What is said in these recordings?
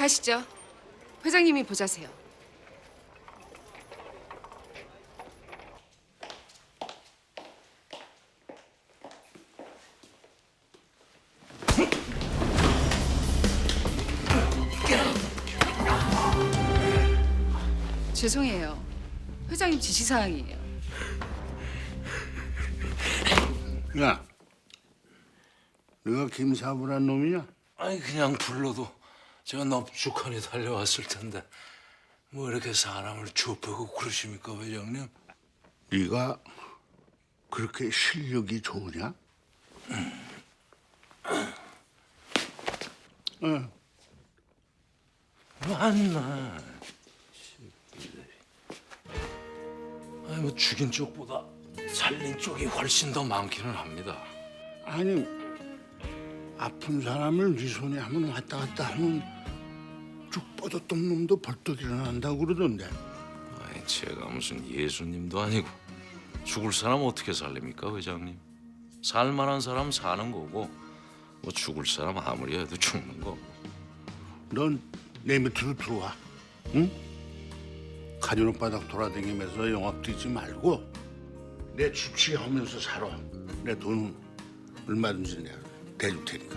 가시죠. 회장님이 보자세요. 죄송해요. 회장님 지시사항이에요. 야, 너가 김사부란 놈이냐? 아니 그냥 불러도 제가 넙죽하니 달려왔을 텐데 뭐 이렇게 사람을 좁히고 그러십니까 회장님? 네가 그렇게 실력이 좋으냐? 응. 맞나? 아니 뭐 죽인 쪽보다 살린 쪽이 훨씬 더 많기는 합니다. 아니 아픈 사람을 네 손에 한번 왔다 갔다 하면 쭉 뻗었던 놈도 벌떡 일어난다고 그러던데. 아니 제가 무슨 예수님도 아니고 죽을 사람 어떻게 살립니까 회장님? 살만한 사람 사는 거고 뭐 죽을 사람 아무리 해도 죽는 거고. 넌내 밑으로 들어와. 응? 가지런 바닥 돌아다니면서 영업 뛰지 말고 내 주치하면서 살아. 내 돈은 얼마든지 내가 대줄 테니까.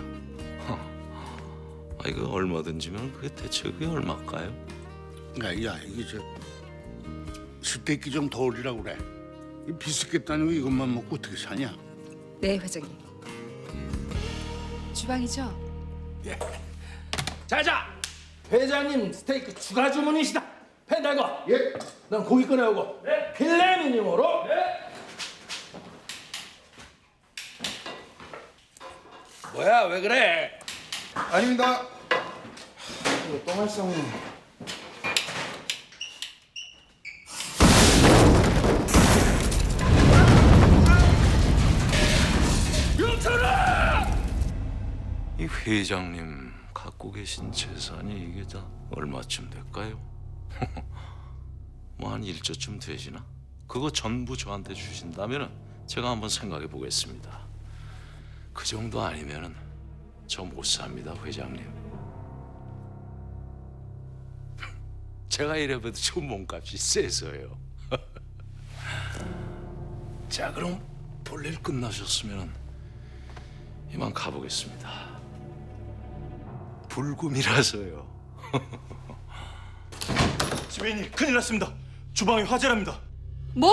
아 이거 얼마든지면 그게 대체 그게 얼마일까요? 야, 야 이게 저 십대끼 좀더 올리라고 그래. 이거 이것만 먹고 어떻게 사냐? 네, 회장님. 주방이죠? 자자 회장님 스테이크 추가 주문이시다 펜달고 예. 넌 고기 꺼내오고 필레 미니모로 뭐야 왜 그래 아닙니다. 이거 썩네 이 회장님 갖고 계신 재산이 이게 다 얼마쯤 될까요? 뭐한 1조쯤 되시나? 그거 전부 저한테 주신다면은 제가 한번 생각해 보겠습니다. 그 정도 아니면은 저 못 삽니다, 회장님. 제가 이래봬도 저 몸값이 세서요. 자, 그럼 볼일 끝나셨으면 이만 가보겠습니다. 불금이라서요. 지배인님 큰일 났습니다. 주방이 화재랍니다. 뭐?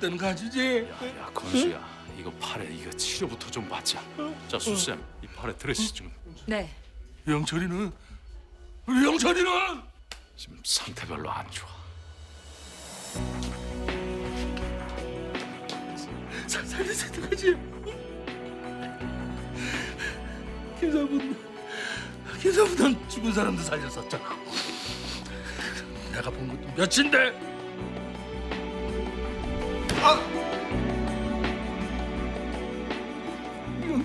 거 아니지 야, 건수야, 이거 팔에 이거 치료부터 좀 받자. 자, 수쌤, 이 팔에 드레스 좀. 네. 영철이는 우리 영철이는 지금 상태 별로 안 좋아. 살- 살려서 어떡하지? 김사분, 김사분은 죽은 사람도 살렸었잖아. 내가 본 것도 몇인데?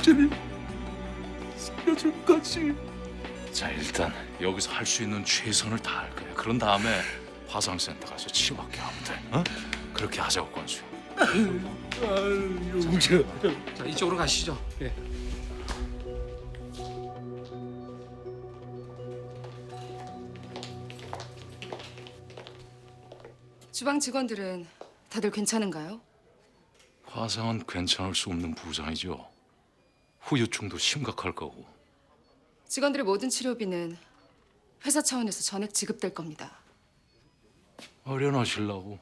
영철이 살려줄 거지. 자, 일단 여기서 할 수 있는 최선을 다할 거야. 그런 다음에 화상센터 가서 치료받게 하면 돼. 어? 그렇게 하자고, 건수야. 아유, 영철. 자 이쪽으로 가시죠. 예. 주방 직원들은 다들 괜찮은가요? 화상은 괜찮을 수 없는 부상이죠. 후유증도 심각할 거고. 직원들의 모든 치료비는 회사 차원에서 전액 지급될 겁니다. 어련하실라고.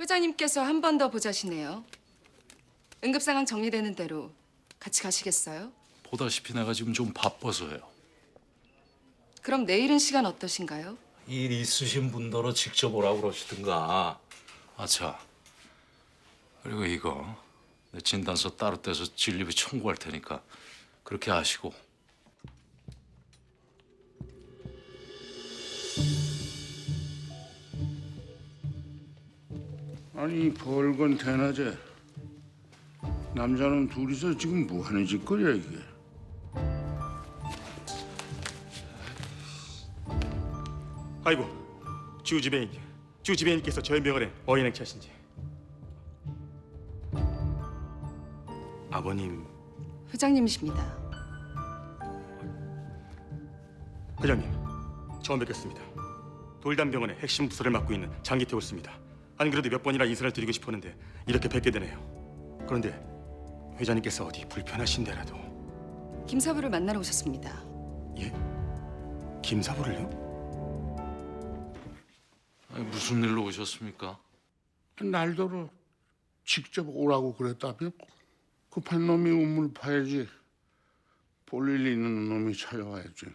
회장님께서 한 번 더 보자시네요. 응급 상황 정리되는 대로 같이 가시겠어요? 보다시피 내가 지금 좀 바빠서요. 그럼 내일은 시간 어떠신가요? 일 있으신 분더러 직접 오라고 그러시든가. 아차. 그리고 이거 내 진단서 따로 떼서 진료비 청구할 테니까 그렇게 하시고. 아니 벌건 대낮에 남자는 둘이서 지금 뭐 하는 짓거리야 이게? 아이고, 주 지배인, 주 지배인께서 저희 병원에 어인 행차신지. 아버님, 회장님이십니다. 회장님, 처음 뵙겠습니다. 돌담병원의 핵심 부서를 맡고 있는 장기태우스입니다. 안 그래도 몇 번이나 인사를 드리고 싶었는데 이렇게 뵙게 되네요. 그런데 회장님께서 어디 불편하신 데라도 김 사부를 만나러 오셨습니다. 예? 김사부를요? 아니, 무슨 일로 오셨습니까? 날더러 직접 오라고 그랬다며? 급한 놈이 우물 파야지. 볼일 있는 놈이 찾아와야지.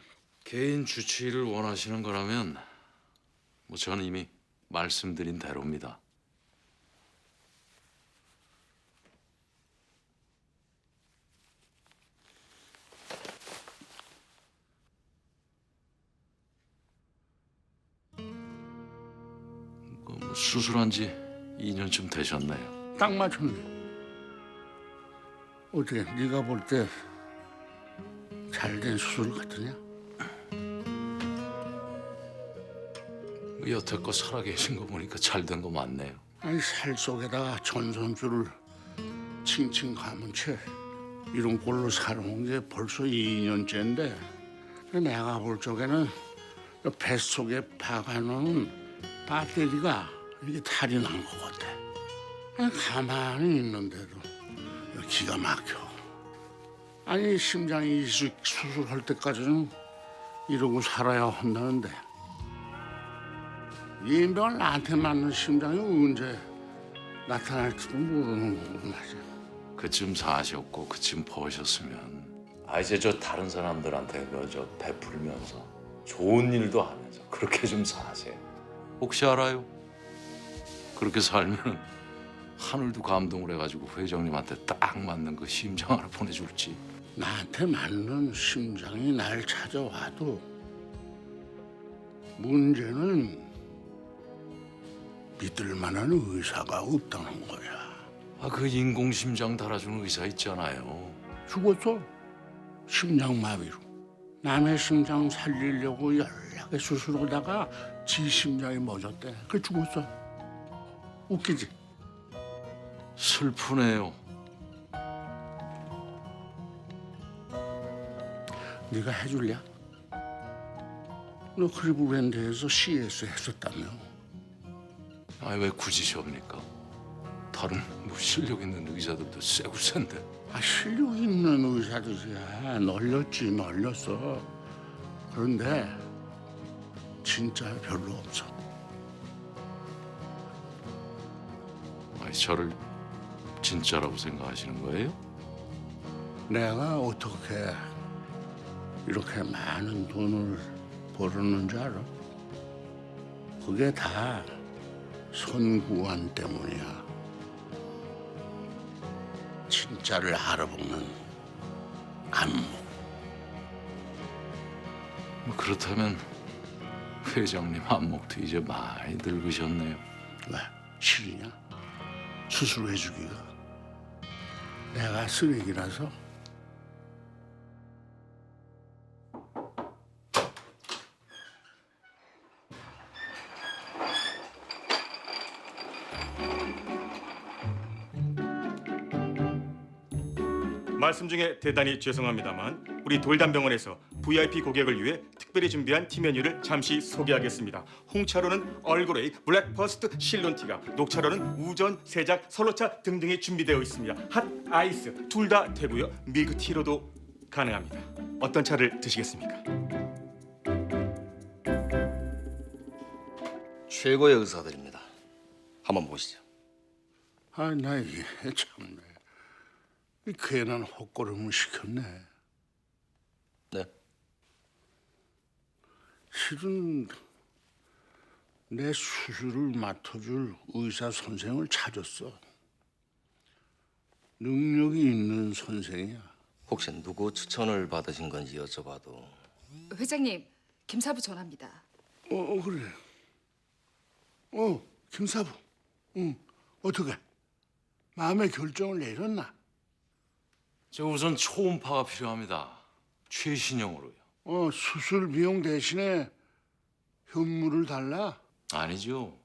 개인 주치의를 원하시는 거라면 뭐 저는 이미 말씀드린 대로입니다. 그뭐 수술한 지 2년쯤 되셨네요. 딱 맞췄네. 어떻게 네가 볼 때 잘된 수술 같으냐? 여태껏 살아계신 거 보니까 잘 된 거 맞네요. 아니 살 속에다가 전선줄을 칭칭 감은 채 이런 꼴로 살아온 게 벌써 2년째인데 내가 볼 적에는 이 뱃속에 박아놓은 배터리가 이게 탈이 난 것 같아. 아니, 가만히 있는데도 기가 막혀. 아니 심장이 이식 수술할 때까지는 이러고 살아야 한다는데 이 병을 나한테 맞는 심장이 언제 나타날지도 모르는 말이야. 그쯤 사셨고 그쯤 버셨으면 아 이제 저 다른 사람들한테 그저 베풀면서 좋은 일도 하면서 그렇게 좀 사세요. 혹시 알아요? 그렇게 살면 하늘도 감동을 해가지고 회장님한테 딱 맞는 그 심장 하나 보내줄지. 나한테 맞는 심장이 날 찾아와도 문제는 믿을 만한 의사가 없다는 거야. 아 그 인공 심장 달아주는 의사 있잖아요. 죽었어. 심장마비로. 남의 심장 살리려고 연락에 수술하다가 지 심장이 멎었대. 그 죽었어. 웃기지? 슬프네요. 네가 해줄랴? 너 크리브랜드에서 CS 했었다며? 아왜 굳이 접니까? 다른 뭐 실력 있는 의사들도 세고 센데. 아, 실력 있는 의사들이야. 널렸지, 널렸어. 그런데 진짜 별로 없어. 아니 저를 진짜라고 생각하시는 거예요? 내가 어떻게 이렇게 많은 돈을 벌었는 줄 알아? 그게 다 선구안 때문이야. 진짜를 알아보는 안목. 뭐 그렇다면 회장님 안목도 이제 많이 늙으셨네요. 왜? 싫으냐? 수술해주기가. 내가 쓰레기라서? 말씀 중에 대단히 죄송합니다만 우리 돌담병원에서 VIP 고객을 위해 특별히 준비한 티 메뉴를 잠시 소개하겠습니다. 홍차로는 얼그레이, 블랙퍼스트, 실론티가, 녹차로는 우전, 세작, 설로차 등등이 준비되어 있습니다. 핫 아이스 둘 다 되고요. 밀크티로도 가능합니다. 어떤 차를 드시겠습니까? 최고의 의사들입니다. 한번 보시죠. 아, 나 이게 참네. 이 괜한 헛걸음을 시켰네. 네. 실은 내 수술을 맡아줄 의사 선생을 찾았어. 능력이 있는 선생이야. 혹시 누구 추천을 받으신 건지 여쭤봐도 회장님, 김사부 전화입니다. 어, 어 그래. 어, 김사부. 응, 어떻게? 마음의 결정을 내렸나? 저 우선 초음파가 필요합니다. 최신형으로요. 어, 수술 비용 대신에 현물을 달라? 아니죠.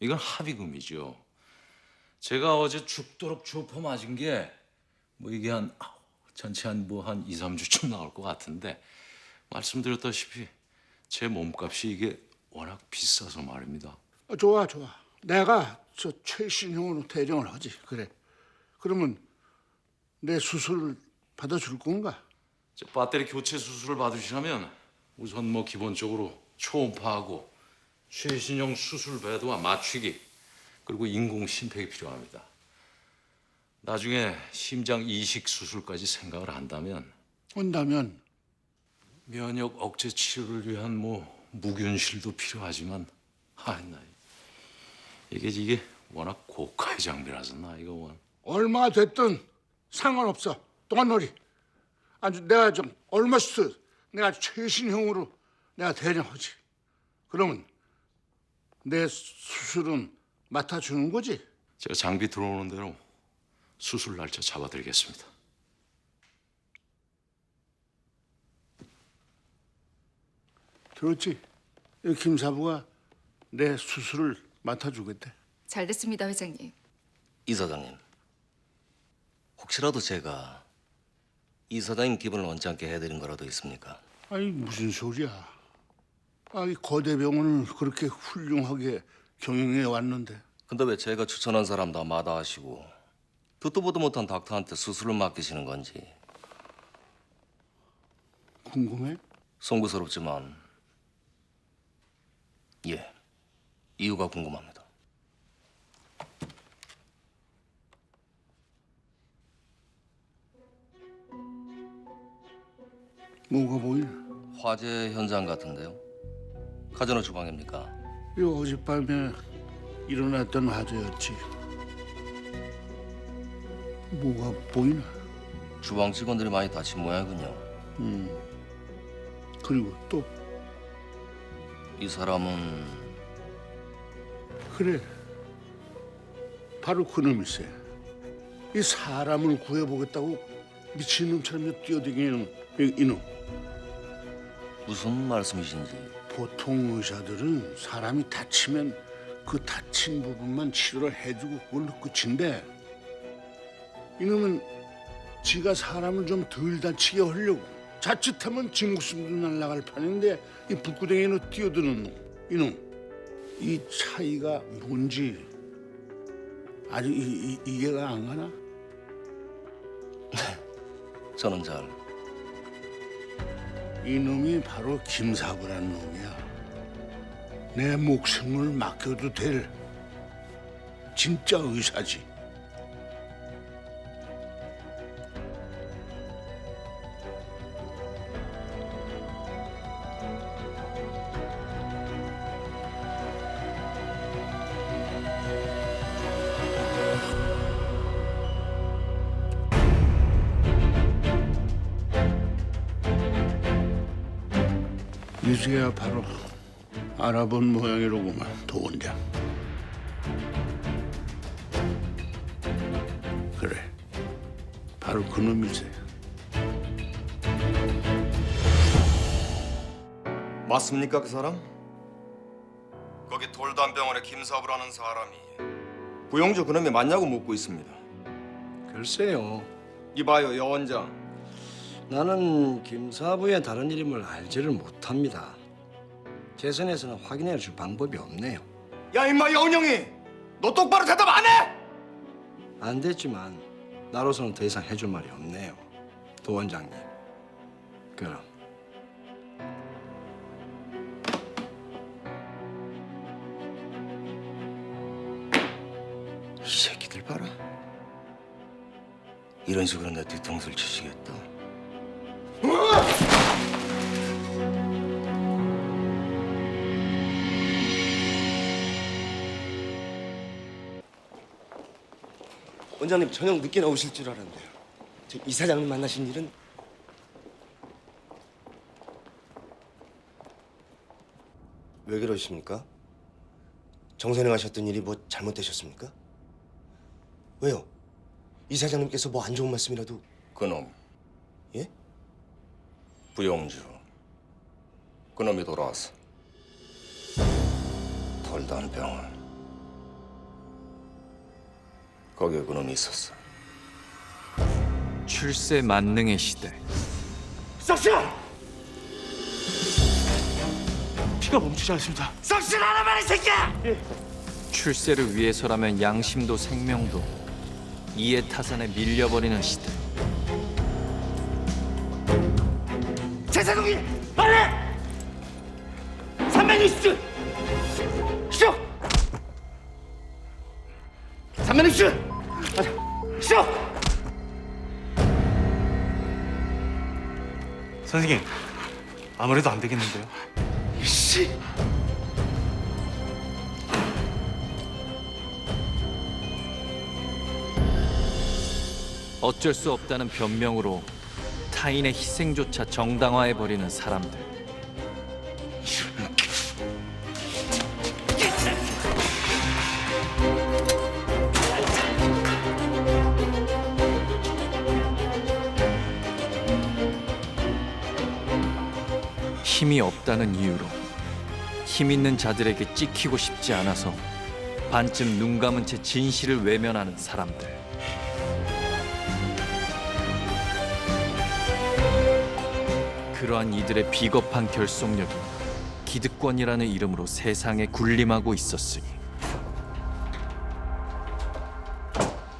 이건 합의금이죠. 제가 어제 죽도록 주포 맞은 게 뭐 이게 한 아우, 전체 한 뭐 한 2, 3주쯤 나올 것 같은데 말씀드렸다시피 제 몸값이 이게 워낙 비싸서 말입니다. 어, 좋아, 좋아. 내가 저 최신형으로 대정을 하지. 그래. 그러면 내 수술을 받아줄 건가? 저 배터리 교체 수술을 받으시려면 우선 뭐 기본적으로 초음파하고 최신형 수술 배도와 맞추기 그리고 인공 심폐가 필요합니다. 나중에 심장 이식 수술까지 생각을 한다면 온다면 면역 억제 치료를 위한 뭐 무균실도 필요하지만 아나 이게 이게 워낙 고가의 장비라서 나 이거 원. 얼마가 됐든 상관없어. 동안놀이. 아주 내가 좀 얼마스 내가 최신형으로 내가 대령하지. 그러면 내 수술은 맡아주는 거지? 제가 장비 들어오는 대로 수술 날짜 잡아드리겠습니다. 들었지? 이 김사부가 내 수술을 맡아주겠대. 잘 됐습니다, 회장님. 이 사장님 혹시라도 제가 이 사장님 기분을 언짢게 해드린 거라도 있습니까? 아니 무슨 소리야? 아이 거대 병원을 그렇게 훌륭하게 경영해 왔는데 근데 왜 제가 추천한 사람 다 마다하시고 듣도 보도 못한 닥터한테 수술을 맡기시는 건지 궁금해? 송구스럽지만 예 이유가 궁금합니다. 뭐가 보이나? 화재 현장 같은데요? 카지노 주방입니까? 이 어젯밤에 일어났던 화재였지. 뭐가 보이나? 주방 직원들이 많이 다친 모양이군요. 그리고 또 이 사람은 그래. 바로 그놈일세. 이 사람을 구해보겠다고 미친놈처럼 뛰어다니는 이- 이놈. 무슨 말씀이신지 보통 의사들은 사람이 다치면 그 다친 부분만 치료를 해주고 그걸로 끝인데 이놈은 지가 사람을 좀 덜 다치게 하려고 자칫하면 지 목숨도 날아갈 판인데 이 불구덩이로 뛰어드는 놈 이놈 이 차이가 뭔지 아직 이, 이, 이해가 안 가나? 저는 잘 이놈이 바로 김사부란 놈이야. 내 목숨을 맡겨도 될 진짜 의사지. 이제야 바로 알아본 모양이로구만 도원장. 그래, 바로 그놈일세. 맞습니까 그 사람? 거기 돌담병원의 김사부라는 사람이 부영주 그놈이 맞냐고 묻고 있습니다. 글쎄요. 이봐요 여 원장. 나는 김사부의 다른 이름을 알지를 못합니다. 재선에서는 확인해 줄 방법이 없네요. 야 임마 여운형이 너 똑바로 대답 안 해? 안 됐지만 나로서는 더 이상 해줄 말이 없네요. 도 원장님. 그럼. 이 새끼들 봐라. 이런 식으로 내 뒤통수를 치시겠다. 원장님 저녁 늦게 나오실 줄 알았는데요. 저 이사장님 만나신 일은 왜 그러십니까? 정선행하셨던 일이 뭐 잘못되셨습니까? 왜요? 이사장님께서 뭐 안 좋은 말씀이라도 그놈 예? 부영주 그놈이 돌아왔어. 돌단 병원 거기에 그놈이 있었어. 출세 만능의 시대 피가 멈추지 않습니다. 출세를 위해서라면 양심도 생명도 이해 타산에 밀려버리는 시대 제사동이 빨리! 360주! 쇼! 360 선생님, 아무래도 안 되겠는데요. 씨! 어쩔 수 없다는 변명으로 타인의 희생조차 정당화해버리는 사람들 힘이 없다는 이유로 힘 있는 자들에게 찍히고 싶지 않아서 반쯤 눈 감은 채 진실을 외면하는 사람들. 그러한 이들의 비겁한 결속력이 기득권이라는 이름으로 세상에 군림하고 있었으니.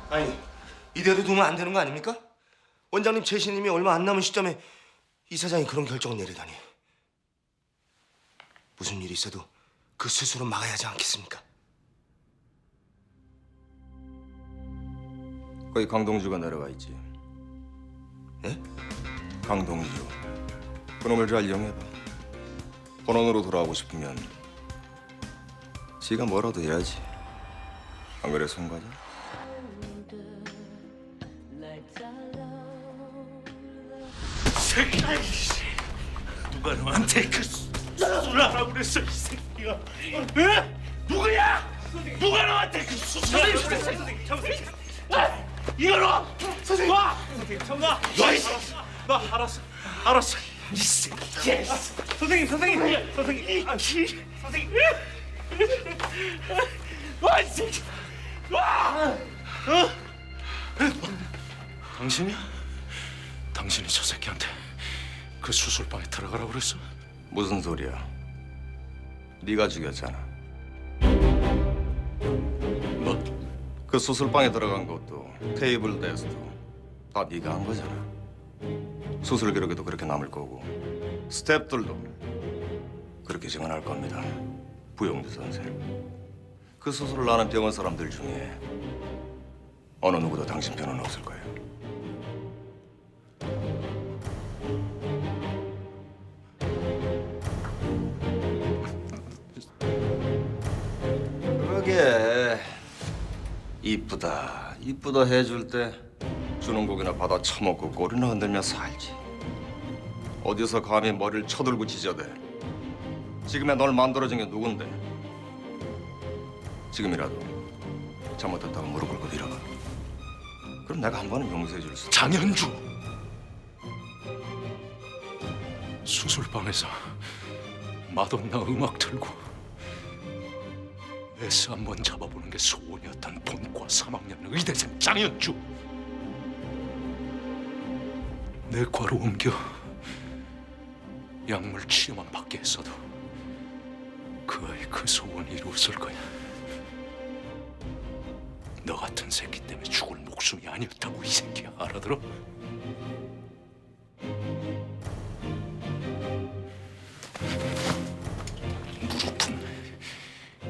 아니 이대로 두면 안 되는 거 아닙니까? 원장님 재신임이 얼마 안 남은 시점에 이사장이 그런 결정을 내리다니 무슨 일이 있어도 그 스스로 막아야 하지 않겠습니까? 거기 강동주가 내려가 있지. 예? 강동주. 그놈을 잘 이용해봐. 본원으로 돌아오고 싶으면 지가 뭐라도 해야지. 안 그래, 송 과장? 누가 너한테 그 수술하라고 그랬어 이 새끼가. 에? 누구야? 누가 너한테 그 수술하라고 그랬어? 선생님 선생님 이거 너! 선생님 와! 선생님 참가 너이 나 알았어. 알았어. 이 새끼. 선생님 선생님. 선생님. 아, 이, 선생님. 와 이 새끼. 와! 당신이야? 당신이 저 새끼한테 그 수술방에 들어가라고 그랬어? 무슨 소리야? 네가 죽였잖아. 뭐? 그 수술방에 들어간 것도 테이블 데스도 다 네가 한 거잖아. 수술 기록에도 그렇게 남을 거고 스탭들도 그렇게 증언할 겁니다. 부영주 선생. 그 수술을 하는 병원 사람들 중에 어느 누구도 당신 편은 없을 거예요. 이쁘다. 이쁘다 해줄 때 주는 고기나 받아 처먹고 꼬리나 흔들며 살지. 어디서 감히 머리를 쳐들고 지저대. 지금의 널 만들어준 게 누군데? 지금이라도 잘못했다고 무릎 꿇고 빌어봐 그럼 내가 한 번은 용서해 줄 수. 장현주! 수술방에서 마돈나 음악 틀고 에스 한번 잡아보는 게 소원이었던 본과 3학년 의대생 장현주 내 과로 옮겨 약물 치료만 받게 했어도 그 아이 그 소원이 이루었을 거야 너 같은 새끼 때문에 죽을 목숨이 아니었다고 이 새끼야 알아들어?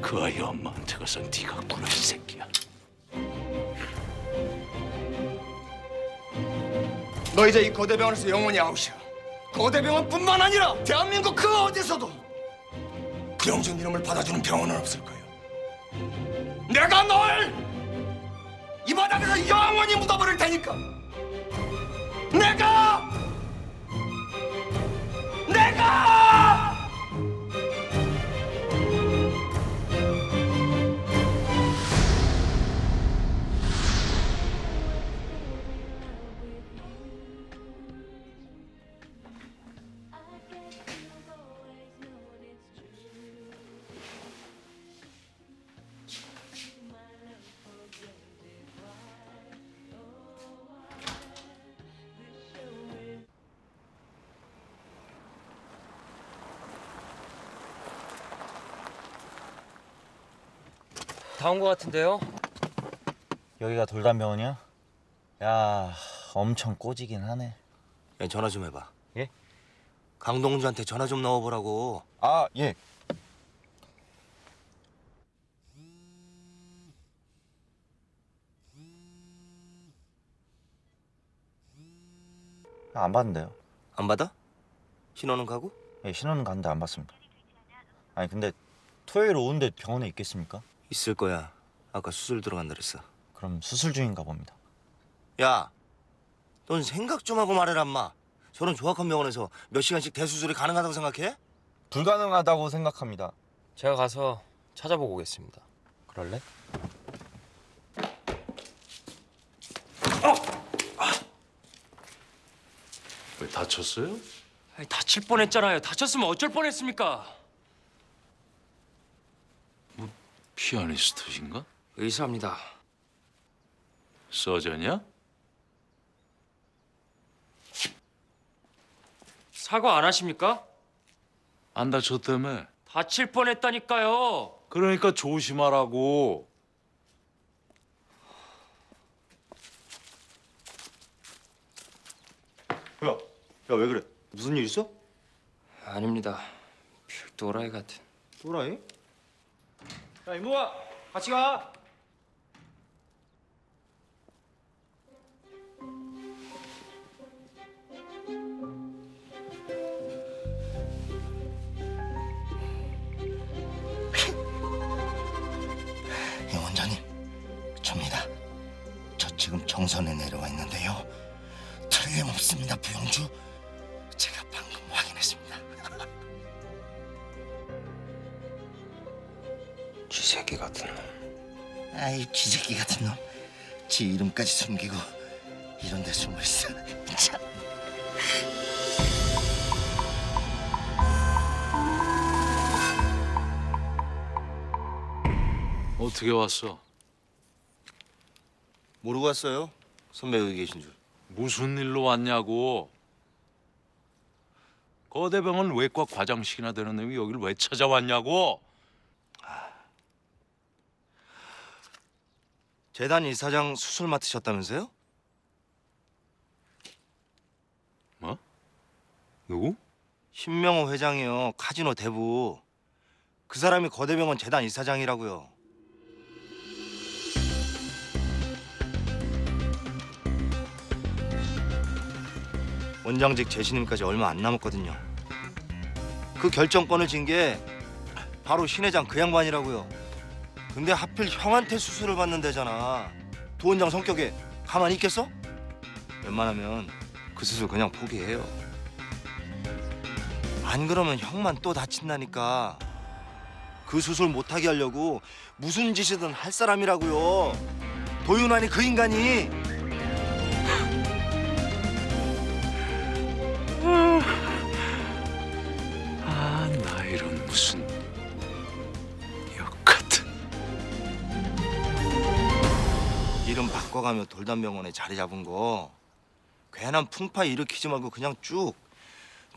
그 아이 엄마한테 가서 네가 굴어 이 새끼야. 너 이제 이 거대병원에서 영원히 아웃이야. 거대병원뿐만 아니라 대한민국 그 어디서도 구영준 이름을 받아주는 병원은 없을 거야. 내가 널 이 바닥에서 영원히 묻어버릴 테니까. 내가 내가 다 온 것 같은데요? 여기가 돌담병원이야? 야, 엄청 꼬지긴 하네. 야, 전화 좀 해봐. 예? 강동주한테 전화 좀 넣어보라고. 아, 예. 아, 안 받는데요. 안 받아? 신호는 가고? 예, 신호는 갔는데 안 받습니다. 아니, 근데 토요일 오후인데 병원에 있겠습니까? 있을 거야. 아까 수술 들어간다 그랬어. 그럼 수술 중인가 봅니다. 야, 넌 생각 좀 하고 말해라, 엄마. 저런 조악한 병원에서 몇 시간씩 대수술이 가능하다고 생각해? 불가능하다고 생각합니다. 제가 가서 찾아보고 오겠습니다. 그럴래? 왜 다쳤어요? 아니, 다칠 뻔했잖아요. 다쳤으면 어쩔 뻔했습니까? 피아니스트신가? 의사입니다. 서전이야? 사과 안 하십니까? 안 다쳤다며? 다칠 뻔했다니까요. 그러니까 조심하라고. 야, 야 왜 그래? 무슨 일 있어? 아닙니다. 또라이 같은. 또라이? 야, 이모가 같이 가. 예, 원장님, 접니다. 저 지금 정선에 내려와 있는데요. 틀림없습니다, 부영주. 지 이름까지 숨기고 이런 데 숨어 있어. 참. 어떻게 왔어? 모르고 왔어요. 선배 여기 계신 줄. 무슨 일로 왔냐고. 거대병원 외과 과장식이나 되는 놈이 여기를 왜 찾아왔냐고. 재단 이사장 수술 맡으셨다면서요? 뭐? 누구? 신명호 회장이요. 카지노 대부. 그 사람이 거대병원 재단 이사장이라고요. 원장직 재신임까지 얼마 안 남았거든요. 그 결정권을 진게 바로 신 회장 그 양반이라고요. 근데 하필 형한테 수술을 받는 데잖아. 도 원장 성격에 가만히 있겠어? 웬만하면 그 수술 그냥 포기해요. 안 그러면 형만 또 다친다니까. 그 수술 못하게 하려고 무슨 짓이든 할 사람이라고요. 도윤환이 그 인간이. 아, 나 이런 무슨 바꿔가며 돌담병원에 자리 잡은 거 괜한 풍파 일으키지 말고 그냥 쭉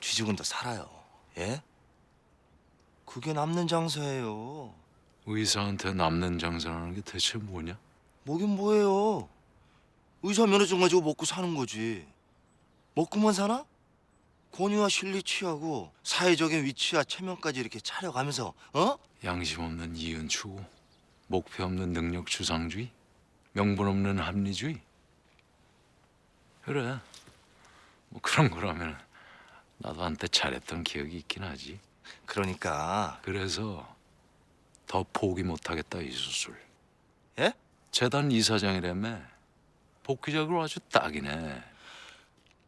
쥐죽은 더 살아요. 예? 그게 남는 장사예요. 의사한테 남는 장사라는 게 대체 뭐냐? 뭐긴 뭐예요. 의사 면허증 가지고 먹고 사는 거지. 먹고만 사나? 권위와 실리 취하고 사회적인 위치와 체면까지 이렇게 차려가면서 어? 양심 없는 이윤 추구, 목표 없는 능력 추상주의, 명분 없는 합리주의. 그래. 뭐 그런 거라면 나도 한때 잘했던 기억이 있긴 하지. 그러니까 그래서 더 포기 못하겠다 이 수술. 예? 재단 이사장이라며 복귀작으로 아주 딱이네.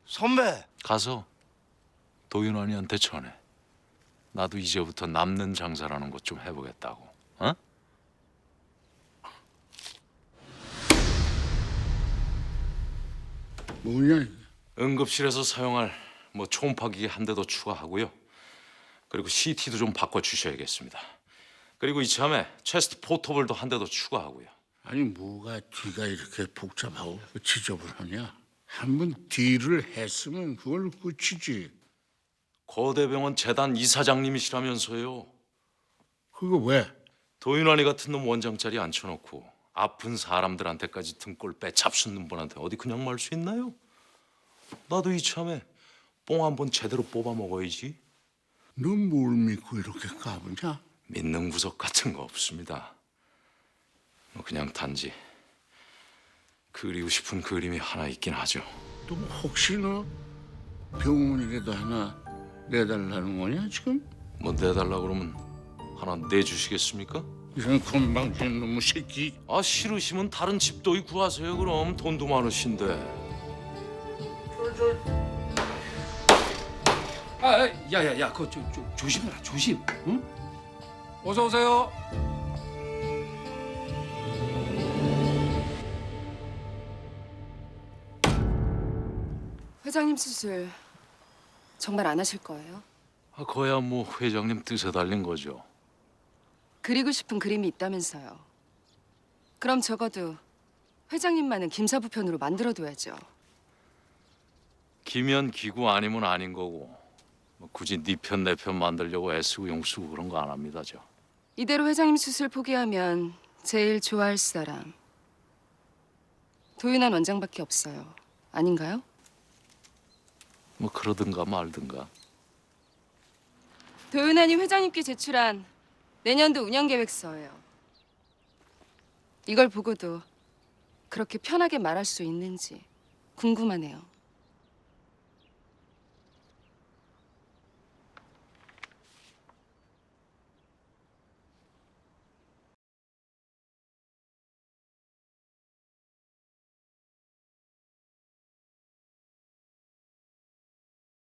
선배 가서 도윤환이한테 전해. 나도 이제부터 남는 장사라는 것 좀 해보겠다고. 어? 뭐냐? 응급실에서 사용할 뭐 초음파기기 한대더 추가하고요. 그리고 CT도 좀 바꿔 주셔야겠습니다. 그리고 이참에 체스트 포터블도 한대더 추가하고요. 아니 뭐가 뒤가 이렇게 복잡하고 지저분하냐? 한번 딜을 했으면 그걸 끝이지. 거대병원 재단 이사장님이시라면서요. 그거 왜? 도윤환이 같은 놈 원장 자리 앉혀놓고 아픈 사람들한테까지 등골 빼잡수는 분한테 어디 그냥 말 수 있나요? 나도 이참에 뽕 한 번 제대로 뽑아 먹어야지. 넌 뭘 믿고 이렇게 까부냐? 믿는 구석 같은 거 없습니다. 뭐 그냥 단지 그리고 싶은 그림이 하나 있긴 하죠. 또 혹시 너 병원이라도 하나 내달라는 거냐 지금? 뭐 내달라 그러면 하나 내주시겠습니까? 이런 건방진 놈의 새끼. 아 싫으시면 다른 집도 구하세요. 그럼 돈도 많으신데. 아, 야야야, 그거 조, 조, 조심해라, 조심. 응? 어서 오세요. 회장님 수술 정말 안 하실 거예요? 아, 거야 뭐 회장님 뜻에 달린 거죠. 그리고 싶은 그림이 있다면서요. 그럼 적어도 회장님만은 김사부 편으로 만들어둬야죠. 기면 기구 아니면 아닌 거고 뭐 굳이 네 편 내 편 만들려고 애쓰고 용쓰고 그런 거 안 합니다 저. 이대로 회장님 수술 포기하면 제일 좋아할 사람 도윤한 원장밖에 없어요. 아닌가요? 뭐 그러든가 말든가. 도윤한이 회장님께 제출한 내년도 운영 계획서예요. 이걸 보고도 그렇게 편하게 말할 수 있는지 궁금하네요.